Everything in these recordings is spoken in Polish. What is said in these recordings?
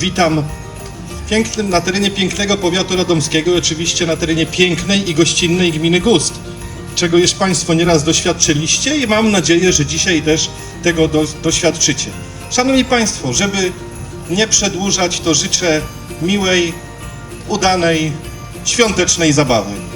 witam w pięknym, na terenie pięknego powiatu radomskiego, oczywiście na terenie pięknej i gościnnej gminy Gust, czego już Państwo nieraz doświadczyliście i mam nadzieję, że dzisiaj też tego do, doświadczycie. Szanowni Państwo, żeby nie przedłużać, to życzę miłej, udanej, świątecznej zabawy.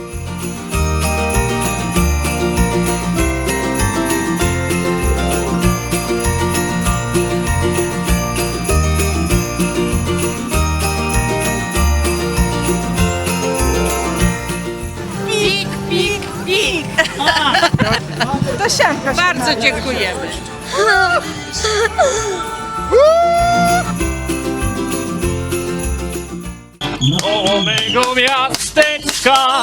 To sianka Bardzo dziękujemy. Koło mego miasteczka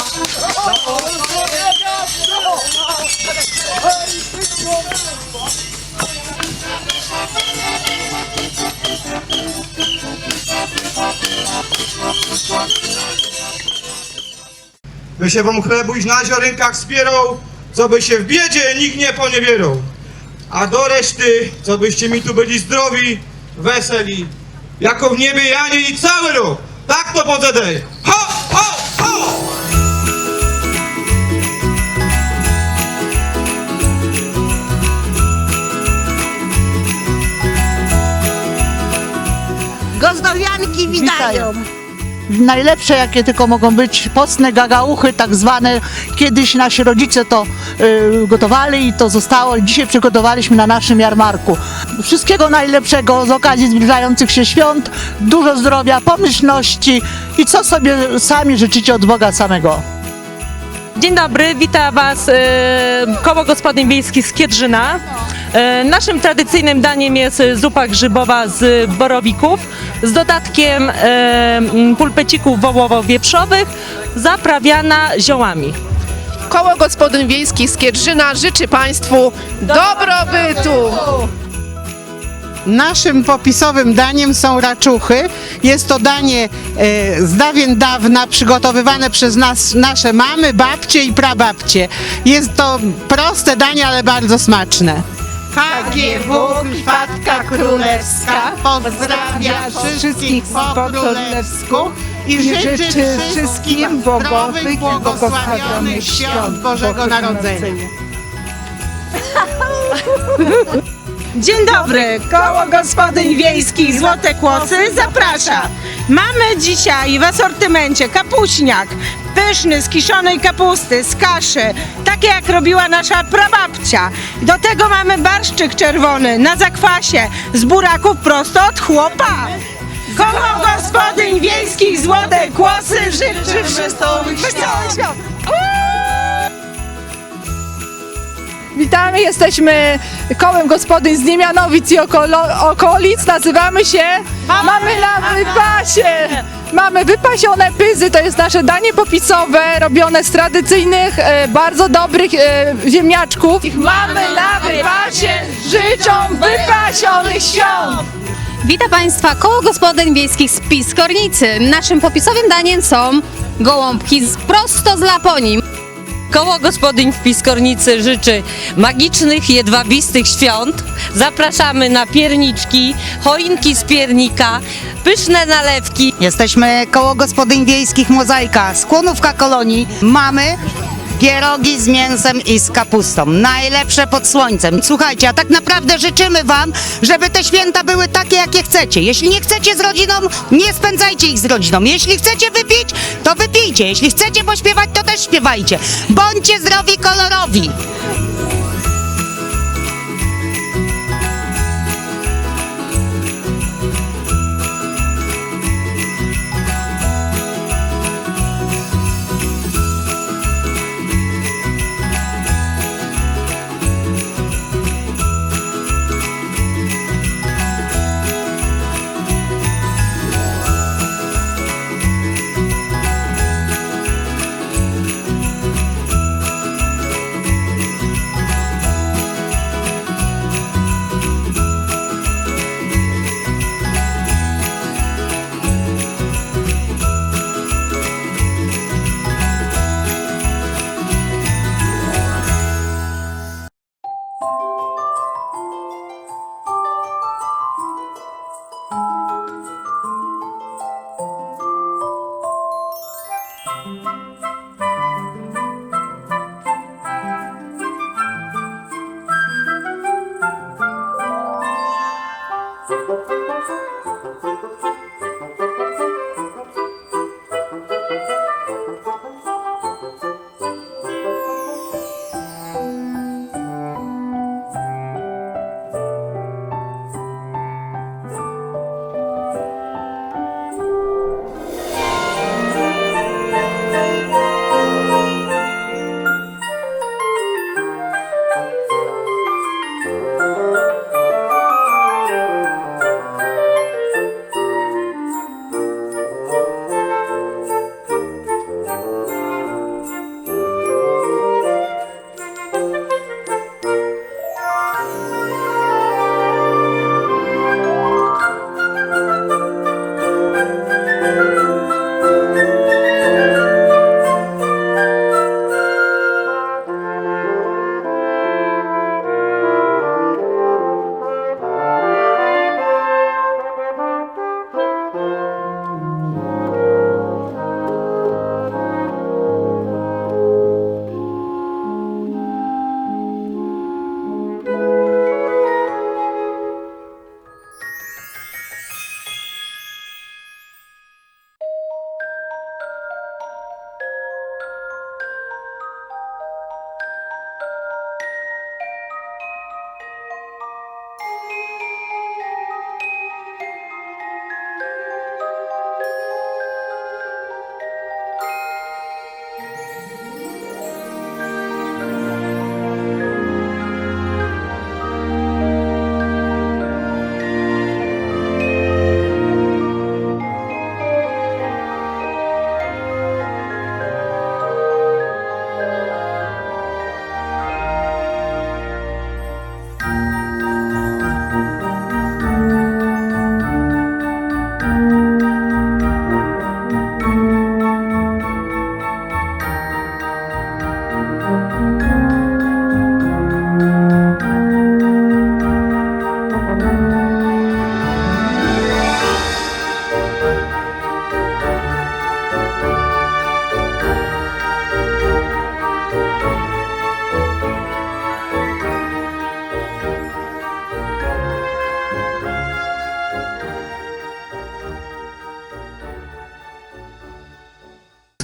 by się wam chlebuś na ziarenkach wspierał, co by się w biedzie nikt nie poniewierał. A do reszty, co byście mi tu byli zdrowi, weseli, jako w niebie Janie i cały rok. Tak to podzedej. Ho, ho, ho! Gozdowianki witają. Najlepsze jakie tylko mogą być, postne gagauchy tak zwane. Kiedyś nasi rodzice to y, gotowali i to zostało. Dzisiaj przygotowaliśmy na naszym jarmarku. Wszystkiego najlepszego z okazji zbliżających się świąt. Dużo zdrowia, pomyślności i co sobie sami życzycie od Boga samego. Dzień dobry, witam Was e, Koło Gospodyń Wiejskich z Kiedrzyna. E, naszym tradycyjnym daniem jest zupa grzybowa z borowików z dodatkiem e, pulpecików wołowo-wieprzowych zaprawiana ziołami. Koło Gospodyń Wiejskich z Kiedrzyna życzy Państwu dobrobytu. Naszym popisowym daniem są raczuchy. Jest to danie e, z dawien dawna przygotowywane przez nas, nasze mamy, babcie i prababcie. Jest to proste danie, ale bardzo smaczne. KGW Krwatka Królewska pozdrawia wszystkich po królewsku i życzy wszystkim zdrowych, błogosławionych świąt Bożego Narodzenia. Dzień dobry, Koło Gospodyń Wiejskich Złote Kłosy zaprasza. Mamy dzisiaj w asortymencie kapuśniak, pyszny z kiszonej kapusty, z kaszy, takie jak robiła nasza prababcia. Do tego mamy barszczyk czerwony na zakwasie z buraków prosto od chłopa. Koło Gospodyń Wiejskich Złote Kłosy życzy wesołych Witamy, jesteśmy kołem gospodyń z Niemianowic i okolo, okolic. Nazywamy się Mamy na wypasie. Mamy wypasione pyzy, to jest nasze danie popisowe, robione z tradycyjnych, e, bardzo dobrych e, ziemniaczków. Mamy na wypasie, życzą wypasionych świąt. Witam Państwa, koło gospodyń wiejskich z Piskornicy. Naszym popisowym daniem są gołąbki z, prosto z Laponii. Koło Gospodyń w Piskornicy życzy magicznych, jedwabistych świąt. Zapraszamy na pierniczki, choinki z piernika, pyszne nalewki, Jesteśmy koło gospodyń wiejskich Mozaika, skłonówka kolonii. Mamy pierogi z mięsem i z kapustą. Najlepsze pod słońcem. Słuchajcie, a tak naprawdę życzymy Wam, żeby te święta były takie, jakie chcecie. Jeśli nie chcecie z rodziną, nie spędzajcie ich z rodziną. Jeśli chcecie wypić, to wypijcie. Jeśli chcecie pośpiewać, to też śpiewajcie. Bądźcie zdrowi, kolorowi.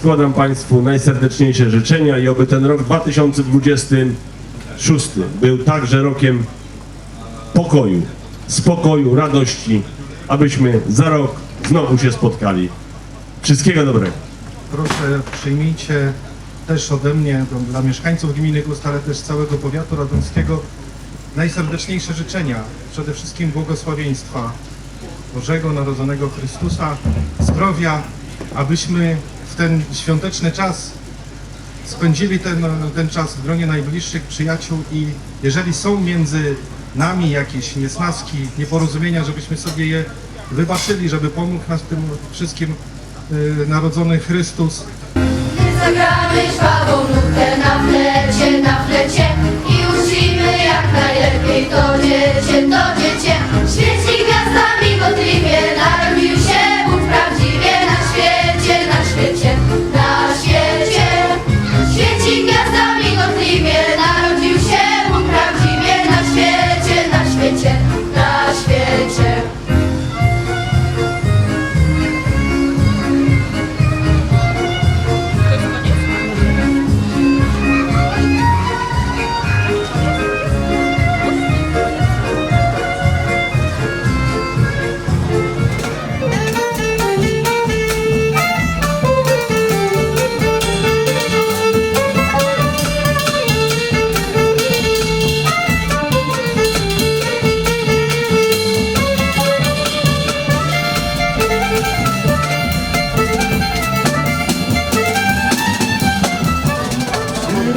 Składam Państwu najserdeczniejsze życzenia i oby ten rok 2026 był także rokiem pokoju, spokoju, radości, abyśmy za rok znowu się spotkali. Wszystkiego dobrego. Proszę przyjmijcie też ode mnie, dla mieszkańców gminy Gust, ale też całego powiatu radomskiego najserdeczniejsze życzenia. Przede wszystkim błogosławieństwa Bożego Narodzonego Chrystusa, zdrowia, abyśmy ten świąteczny czas spędzili ten, ten czas w gronie najbliższych przyjaciół i jeżeli są między nami jakieś niesnaski, nieporozumienia, żebyśmy sobie je wybaczyli, żeby pomógł nas w tym wszystkim y, narodzony Chrystus. Zagramy żwawą nutę na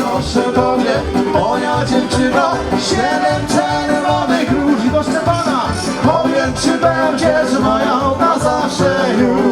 przynoszę tobie Moja dziewczyna Siedem czerwonych róż. Do Szczepana Powiem ci będzie, że moja na zawsze już